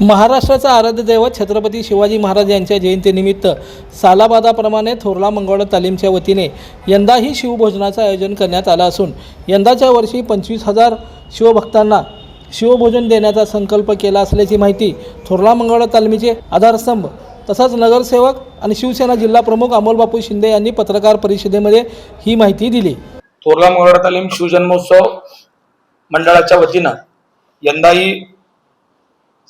महाराष्ट्राचा आराध्य दैवत छत्रपती शिवाजी महाराज यांच्या जयंतीनिमित्त सालाबादाप्रमाणे थोरला मंगळ तालीमच्या वतीने यंदाही शिवभोजनाचं आयोजन करण्यात आलं असून यंदाच्या वर्षी पंचवीस हजार शिवभक्तांना शिवभोजन देण्याचा संकल्प केला असल्याची माहिती थोरला मंगळ तालमीचे आधारस्तंभ तसंच नगरसेवक आणि शिवसेना जिल्हा प्रमुख अमोलबापू शिंदे यांनी पत्रकार परिषदेमध्ये ही माहिती दिली. थोरला मंगळ तालीम शिवजन्मोत्सव मंडळाच्या वतीनं यंदाही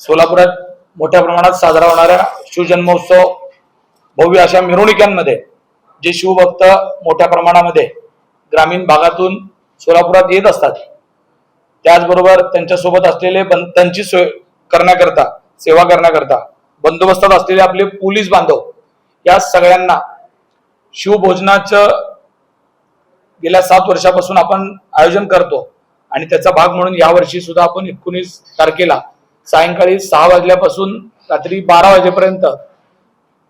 सोलापुरात मोठ्या प्रमाणात साजरा होणाऱ्या शिवजन्मोत्सव भव्य अशा मिरवणुक्यांमध्ये जे शिवभक्त मोठ्या प्रमाणामध्ये ग्रामीण भागातून सोलापुरात येत असतात. त्याचबरोबर त्यांच्यासोबत असलेले बं- त्यांची सोय करण्याकरता सेवा करण्याकरता बंदोबस्तात असलेले आपले पोलीस बांधव या सगळ्यांना शिवभोजनाचं गेल्या सात वर्षापासून आपण आयोजन करतो. आणि त्याचा भाग म्हणून यावर्षी सुद्धा आपण एकोणीस तारखेला सायंकाळी सहा वाजल्यापासून रात्री बारा वाजेपर्यंत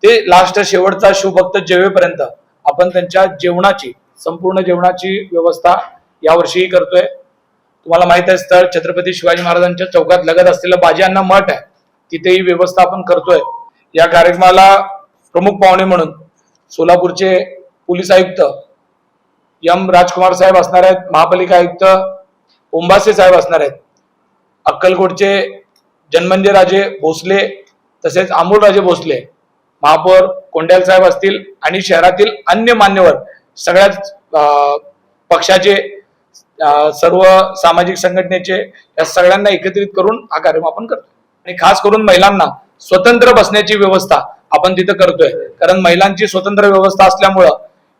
ते लास्ट शेवटचा शिवभक्त जेवेपर्यंत आपण त्यांच्या जेवणाची संपूर्ण जेवणाची व्यवस्था यावर्षीही करतोय. तुम्हाला माहीत आहे स्थळ छत्रपती शिवाजी महाराजांच्या चौकात लगत असलेलं बाजी अण्णा मठ आहे. तिथेही व्यवस्था आपण करतोय. या कार्यक्रमाला प्रमुख पाहुणे म्हणून सोलापूरचे पोलीस आयुक्त एम राजकुमार साहेब असणार आहेत महापालिका आयुक्त ओंबासे साहेब असणार आहेत. अक्कलकोटचे जन्मंजय राजे भोसले तसेच अमोलराजे भोसले महापौर कोंड्याल साहेब असतील आणि शहरातील अन्य मान्यवर सगळ्याच पक्षाचे सर्व सामाजिक संघटनेचे या सगळ्यांना एकत्रित करून हा कार्यक्रम आपण करतो आणि खास करून महिलांना स्वतंत्र बसण्याची व्यवस्था आपण तिथं करतोय. कारण महिलांची स्वतंत्र व्यवस्था असल्यामुळं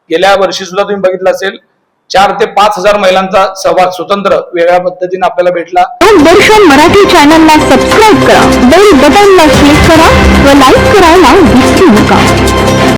गेल्या वर्षी सुद्धा तुम्ही बघितलं असेल चार ते पाच हजार महिलांचा सहभाग स्वतंत्र वेगळ्या पद्धतीने आपल्याला भेटला. दर्शन मराठी चॅनलला सबस्क्राईब करा. बेल बटनला क्लिक करा व लाईक करायला विसरू नका.